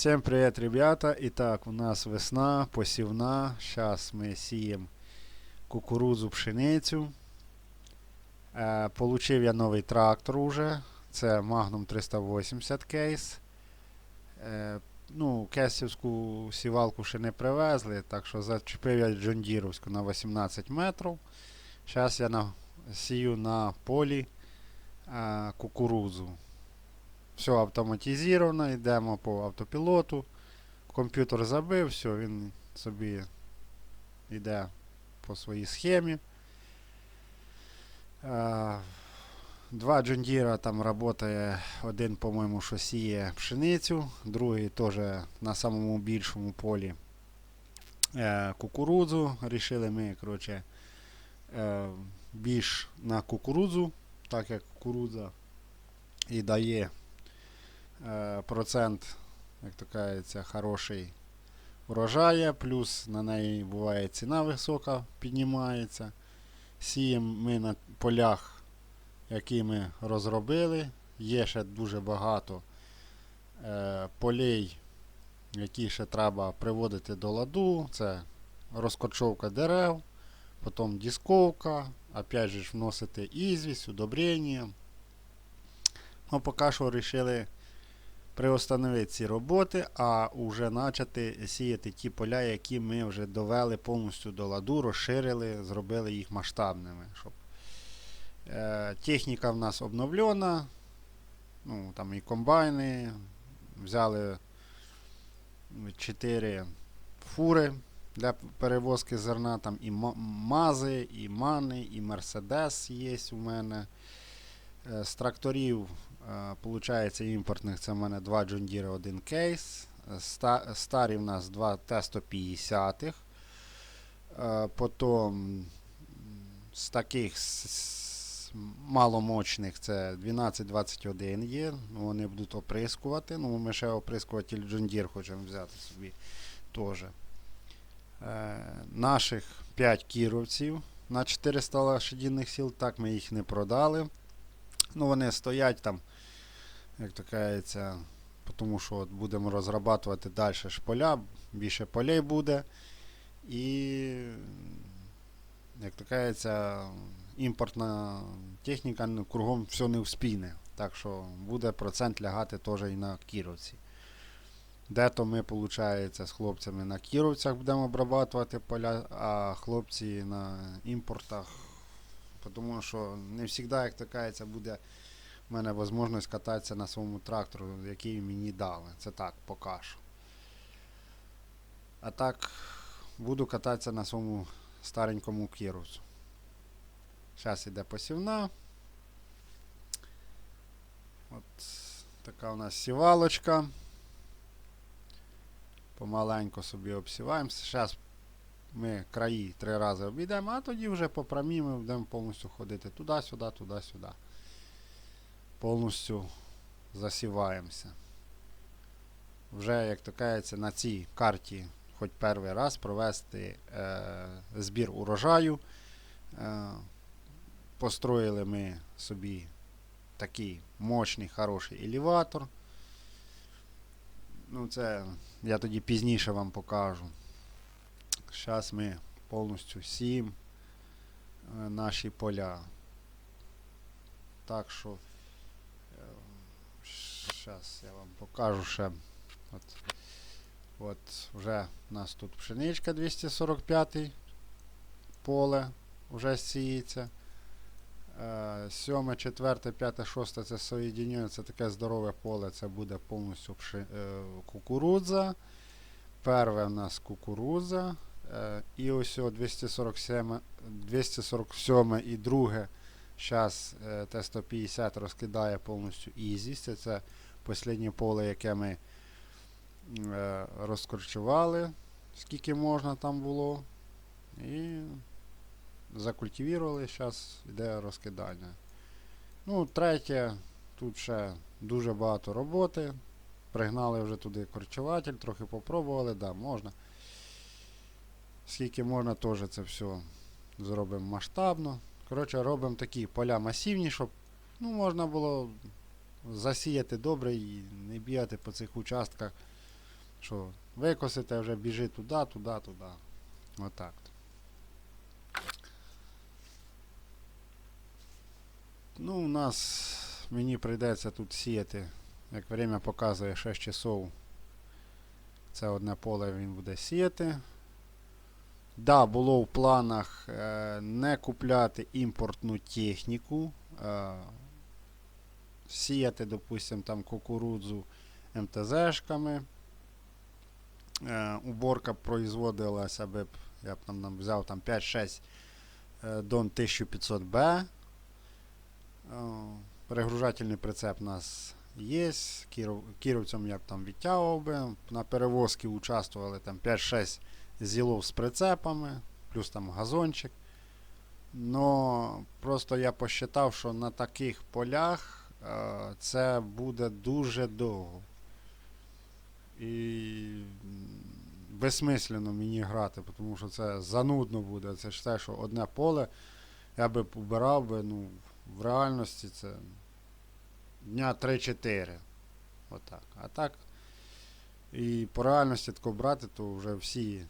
Всем привет, ребята! Итак, у нас весна, посівна. Зараз ми сіємо кукурудзу, пшеницю. Е, получив я новий трактор уже. Це Magnum 380 кейс. Е, ну, кесівську сівалку ще не привезли, так що зачепив я джондіровську на 18 метрів. Зараз я на, сію на полі е, кукурудзу. Все автоматизовано, йдемо по автопілоту. Комп'ютер забив, все, він собі йде по своїй схемі. Два джондіра там працює, один, по-моєму, що сіє пшеницю, другий теж на самому більшому полі е, кукурудзу. Рішили ми, коротше, е, більш на кукурудзу, так як кукурудза і дає процент, як то кажеться, хороший урожає, плюс на неї буває ціна висока, піднімається. Сіємо ми на полях, які ми розробили. Є ще дуже багато е, полей, які ще треба приводити до ладу. Це розкочовка дерев, потім дисковка, опять же вносити ізвість, удобрення. Ну, поки що вирішили приостановити ці роботи, а вже почати сіяти ті поля, які ми вже довели повністю до ладу, розширили, зробили їх масштабними. Щоб, е, техніка в нас обновлена. Ну, там і комбайни. Взяли 4 фури для перевозки зерна, там і мази, і мани, і Мерседес є у мене. Е, З тракторів, получається, імпортних, це в мене два Deere, один кейс. Е, Старі в нас два Т-150. Е, Потім з таких маломощних це 1221 є. ну, Вони будуть оприскувати. Ну, ми ще John Deere хочемо взяти собі теж. Е, Наших 5 кіровців на 400 лошадиних сіл. Так ми їх не продали. Ну, вони стоять там, як то кажеться, тому що от будемо розрабатувати далі поля, більше полей буде. І, як то кажеться, імпортна техніка ну, кругом все не вспіне. Так що буде процент лягати теж і на кіровці. Де-то ми, виходить, з хлопцями на кіровцях будемо обрабатувати поля, а хлопці на імпортах тому що не завжди, як то кажеться, буде в мене можливість кататися на своєму трактору, який мені дали. Це так, поки. А так, буду кататися на своєму старенькому кіровцю. Зараз іде посівна. От така у нас сівалочка. Помаленько собі обсіваємося. Зараз ми краї три рази обійдемо, а тоді вже по прямій ми будемо повністю ходити туди-сюди, туди-сюди. Повністю засіваємося. Вже, як то кажеться, на цій карті хоч перший раз провести е, збір урожаю. Е, построїли ми собі такий мощний, хороший елеватор. Ну, це я тоді пізніше вам покажу. Зараз ми повністю сіємо е, наші поля. Так що зараз я вам покажу ще. От, от вже у нас тут пшеничка 245 поле вже сіється. Е, Сьоме, четверте, п'яте, шосте це соєдінює, це таке здорове поле, це буде повністю пши, е, кукурудза. Перше в нас кукурудза. Е, І ось 247, 247 і друге. Зараз Т-150 розкидає повністю Ізіс. Це, останнє поле, яке ми е, розкорчували, скільки можна там було. І закультивували, зараз йде розкидання. Ну, третє, тут ще дуже багато роботи. Пригнали вже туди корчуватель, трохи попробували, да, можна. Скільки можна, теж це все зробимо масштабно. Коротше, робимо такі поля масивні, щоб ну, можна було засіяти добре і не бігати по цих участках Що викосите, вже біжи туди, туди, туди. Отак. Ну, у нас мені прийдеться тут сіяти, як время показує 6 часов. Це одне поле він буде сіяти. Да, було в планах е, не купляти імпортну техніку. Е, сіяти, допустим, там кукурудзу МТЗшками. Е, уборка производилася би, я б там, нам взяв там 5-6 е, Дон 1500B. Е, перегружательний прицеп у нас є. Кіров, кіровцям я б там відтягував би. На перевозки участвували там 5-6 зілов з прицепами, плюс там газончик. Но просто я посчитав, що на таких полях це буде дуже довго. І безсмислено мені грати, тому що це занудно буде. Це ж те, що одне поле я би убирав би, ну, в реальності це дня 3-4. Отак. А так. І по реальності тако брати, то вже всі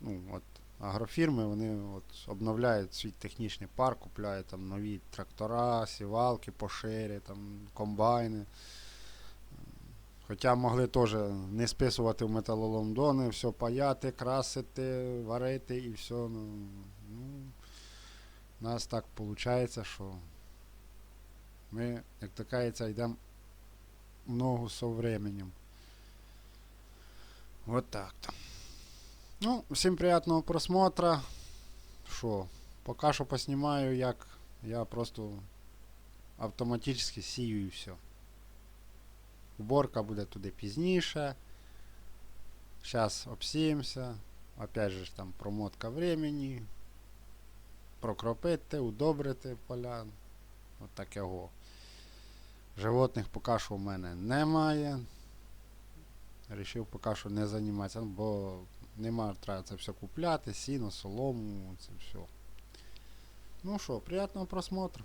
ну, от, агрофірми вони от, обновляють свій технічний парк, купляють там нові трактора, сівалки поширі, там, комбайни. Хоча могли теж не списувати в металолом дони, все паяти, красити, варити і все. Ну, ну, у нас так виходить, що ми, як то кажеться, йдемо в ногу со временем. Вот так то. Ну, всім приятного просмотра. Що, поки що поснімаю, як я просто автоматично сію все. Уборка буде туди пізніше. Зараз обсіємося. Опять же там промотка времени. Прокропити, удобрити поля. От такого. Животних поки що в мене немає. Рішив поки що не займатися, бо нема треба це все купляти, сіно, солому, це все. Ну що, приятного просмотру.